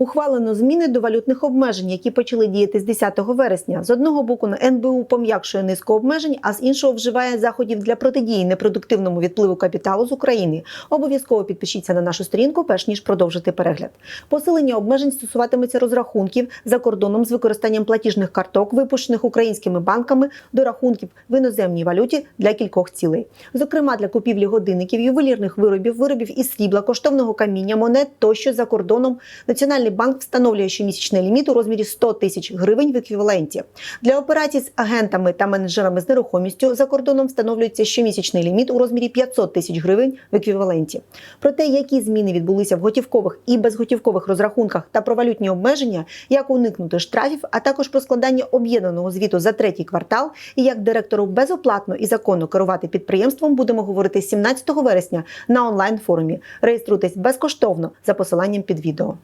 Ухвалено зміни до валютних обмежень, які почали діяти з 10 вересня. З одного боку, на НБУ пом'якшує низку обмежень, а з іншого вживає заходів для протидії непродуктивному відпливу капіталу з України. Обов'язково підпишіться на нашу сторінку, перш ніж продовжити перегляд. Посилення обмежень стосуватиметься розрахунків за кордоном з використанням платіжних карток, випущених українськими банками до рахунків в іноземній валюті для кількох цілей, зокрема для купівлі годинників, ювелірних виробів, виробів із срібла, коштовного каміння, монет тощо за кордоном. Національний банк встановлює щомісячний ліміт у розмірі 100 тисяч гривень в еквіваленті. Для операцій з агентами та менеджерами з нерухомістю за кордоном встановлюється щомісячний ліміт у розмірі 500 тисяч гривень в еквіваленті. Про те, які зміни відбулися в готівкових і безготівкових розрахунках та про валютні обмеження, як уникнути штрафів, а також про складання об'єднаного звіту за третій квартал і як директору безоплатно і законно керувати підприємством, будемо говорити 17 вересня на онлайн форумі. Реєструйтесь безкоштовно за посиланням під відео.